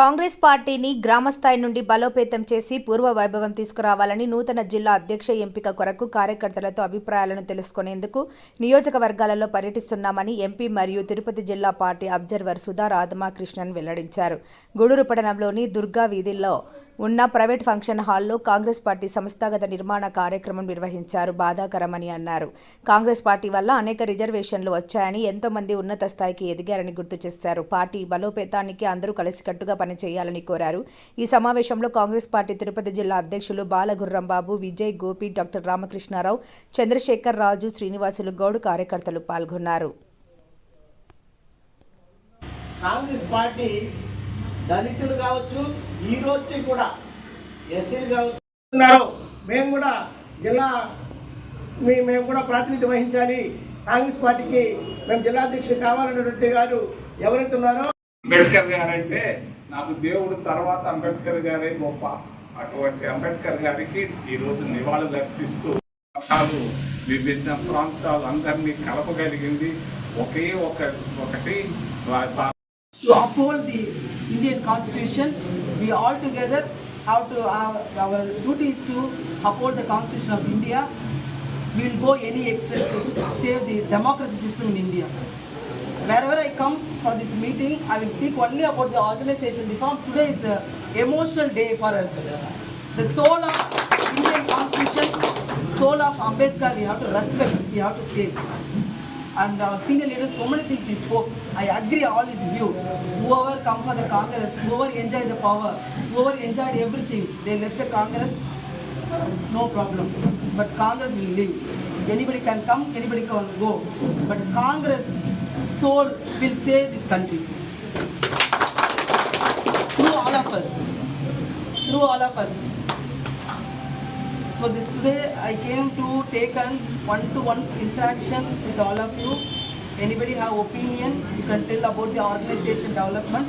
కాంగ్రెస్ పార్టీని గ్రామస్థాయి నుండి బలోపేతం చేసి పూర్వ వైభవం తీసుకురావాలని నూతన జిల్లా అధ్యక్ష ఎంపిక కొరకు కార్యకర్తలతో అభిప్రాయాలను తెలుసుకునేందుకు నియోజకవర్గాలలో పర్యటిస్తున్నామని ఎంపీ మరియు తిరుపతి జిల్లా పార్టీ అబ్జర్వర్ సుధా రాధమాకృష్ణన్ వెల్లడించారు. గూడూరు పట్టణంలోని దుర్గా వీధిలో ఉన్న ప్రైవేట్ ఫంక్షన్ హాల్లో కాంగ్రెస్ పార్టీ సంస్థాగత నిర్మాణ కార్యక్రమం నిర్వహించారు. బాధాకరమని అన్నారు. కాంగ్రెస్ పార్టీ వల్ల అనేక రిజర్వేషన్లు వచ్చాయని ఎంతో మంది ఉన్నత స్థాయికి ఎదిగారని గుర్తు చేశారు. పార్టీ బలోపేతానికి అందరూ కలిసికట్టుగా పనిచేయాలని కోరారు. ఈ సమావేశంలో కాంగ్రెస్ పార్టీ తిరుపతి జిల్లా అధ్యక్షులు బాలగుర్రంబాబు విజయ్ గోపి డాక్టర్ రామకృష్ణారావు చంద్రశేఖర్ రాజు శ్రీనివాసులు గౌడ్ కార్యకర్తలు పాల్గొన్నారు. కాంగ్రెస్ పార్టీ దళితులు కావచ్చు ఈ రోజుకి కూడా ఎస్సీలు కావచ్చు. ఉన్నారు. మేము కూడా జిల్లా మీ- మేము కూడా ప్రాతినిధ్యం వహించాలి. కాంగ్రెస్ పార్టీకి మేము జిల్లా అధ్యక్షులు కావాలన్నటువంటి గారు ఎవరైతే ఉన్నారో అంబేద్కర్ గారు అంటే నాకు దేవుడు తర్వాత అంబేద్కర్ గారే గొప్ప. అటువంటి అంబేద్కర్ గారికి ఈరోజు నివాళులు అర్పిస్తూ మతాలు విభిన్న ప్రాంతాలు అందరినీ కలపగలిగింది. ఒకే ఒక ఒకటి to uphold the Indian Constitution. We all together have to, our, our duty is to uphold the Constitution of India. We will go any extent to save the democracy system in India. Wherever I come for this meeting, I will speak only about the organization reform. Today is a emotional day for us. The soul of Indian Constitution, soul of Ambedkar, we have to respect, we have to save and our senior leaders, so many things he spoke. I agree all his view. Whoever come for the Congress, whoever enjoy the power, whoever enjoyed everything, they left the Congress, no problem. But Congress will leave. Anybody can come, anybody can go. But Congress soul will save this country. Through all of us. Through all of us. So today I came to take an one-to-one interaction with all of you. Anybody have opinion, you can tell about the organization development.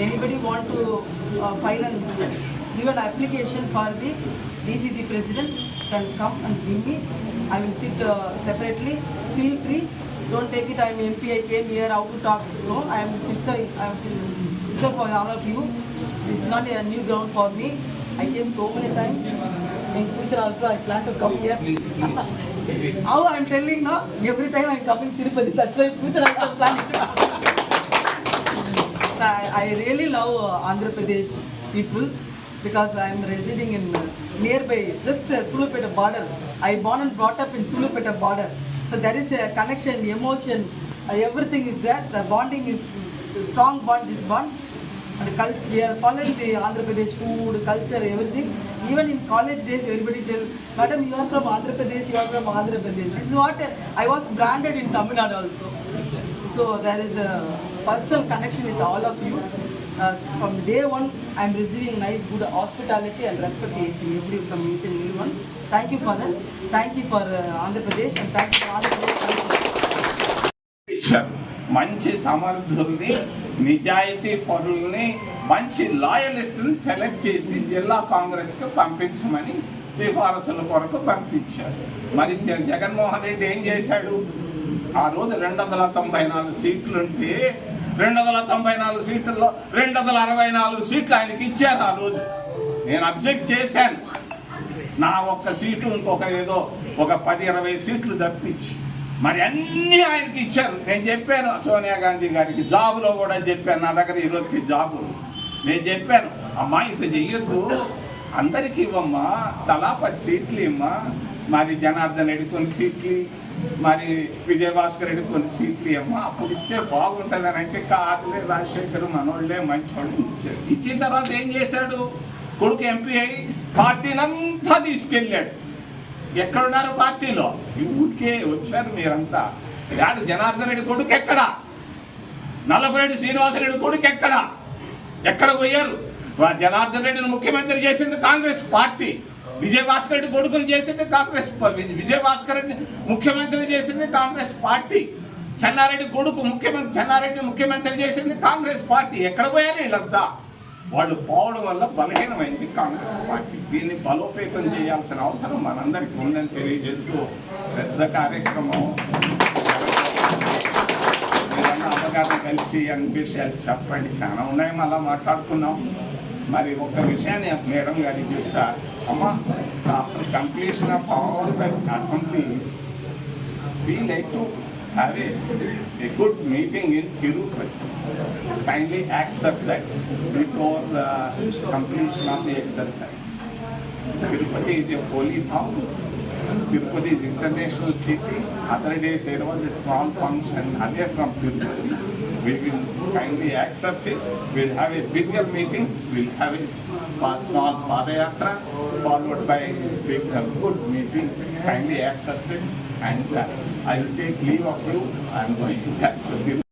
Anybody want to uh, file and give an application for the DCC president, can come and give me. I will sit uh, separately. Feel free. Don't take it. I am MP. I came here. How to talk? No, I am sister. I am sister for all of you. This is not a new ground for me. I came so many times. In future also I plan to come here. Please, please. How I am telling now, every time I am coming Tirupati, that's why future I am planning. I, I really love uh, Andhra Pradesh people because I am residing in uh, nearby, just uh, Sulupeta border. I born and brought up in Sulupeta border. So there is a connection, emotion, uh, everything is there. The bonding is strong bond, this bond. And we are following the Andhra Pradesh food, culture, everything. Even in college days, everybody tell, Madam, you are from Andhra Pradesh, you are from Andhra Pradesh. This is what I was branded in Tamil Nadu also. So there is a personal connection with all of you. Uh, from day one, I am receiving nice, good hospitality and respect each and every from each and every one. Thank you for that. Thank you for uh, Andhra Pradesh and thank you for Andhra Pradesh. మంచి సమర్థుల్ని నిజాయితీ పరుల్ని మంచి లాయలిస్టుని select చేసి జిల్లా కాంగ్రెస్కి పంపించమని సిఫారసుల కొరకు పంపించారు. మరి జగన్మోహన్ రెడ్డి ఏం చేశాడు? ఆ రోజు రెండు వందల తొంభై నాలుగు సీట్లుంటే రెండు వందల తొంభై నాలుగు సీట్లలో రెండు వందల అరవై నాలుగు సీట్లు ఆయనకి ఇచ్చారు ఆ రోజు. నేను అబ్జెక్ట్ చేశాను. నా ఒక్క సీటు ఇంకొక ఏదో ఒక పది ఇరవై సీట్లు తప్పించి. మరి అన్ని ఆయనకి ఇచ్చారు. నేను చెప్పాను సోనియా గాంధీ గారికి జాబులో కూడా చెప్పాను నా దగ్గర ఈ రోజుకి జాబు. నేను చెప్పాను అమ్మా ఇంత చెయ్యొద్దు. అందరికీ ఇవ్వమ్మా తలా పది సీట్లు ఇమ్మా. మరి జనార్దన్ రెడ్డి కొన్ని సీట్లు మరి విజయభాస్కర్ రెడ్డి కొన్ని సీట్లు ఇమ్మా. అప్పుడు ఇస్తే బాగుంటుంది అని అంటే కాదులే రాజశేఖర్ మనోళ్ళే మంచివాళ్ళు ఇచ్చారు. ఇచ్చిన తర్వాత ఏం చేశాడు? కొడుకు ఎంపీ అయి పార్టీని అంతా తీసుకెళ్ళాడు. ఎక్కడున్నారు పార్టీలో? ఈ ఊరికే వచ్చారు మీరంతా. యాడు జనార్దన్ రెడ్డి కొడుకు ఎక్కడ? నల్లపరెడ్డి శ్రీనివాసరెడ్డి కొడుకు ఎక్కడ? ఎక్కడ పోయారు? జనార్దన్ రెడ్డిని ముఖ్యమంత్రి చేసింది కాంగ్రెస్ పార్టీ. విజయభాస్కర్ రెడ్డి కొడుకుని చేసింది కాంగ్రెస్ విజయభాస్కర్ రెడ్డి ముఖ్యమంత్రి చేసింది కాంగ్రెస్ పార్టీ. చెన్నారెడ్డి కొడుకు ముఖ్యమంత్రి చెన్నారెడ్డి ముఖ్యమంత్రి చేసింది కాంగ్రెస్ పార్టీ. ఎక్కడ పోయారు వీళ్ళంతా? వాళ్ళు పోవడం వల్ల బలహీనమైంది కాంగ్రెస్ పార్టీ. దీన్ని బలోపేతం చేయాల్సిన అవసరం మనందరికీ ఉందని తెలియజేస్తూ పెద్ద కార్యక్రమం. మీరన్న అవగాహన కలిసి అని విషయాలు చెప్పండి. చాలా ఉన్నాయి మళ్ళీ మాట్లాడుకున్నాం మరి ఒక విషయాన్ని మేడం గారికి చెప్తా. అమ్మ after completion of all the assembly we like have a, a good meeting in Tirupati. Kindly accept that before the completion of the exercise. Tirupati is a holy town. Tirupati is international city. Other day there was a small function away from Tirupati. We will kindly accept it. We'll have a bigger meeting. We'll have a small Padayatra followed by big, good meeting. Kindly accept it. And uh, I will take leave of you. I am going to.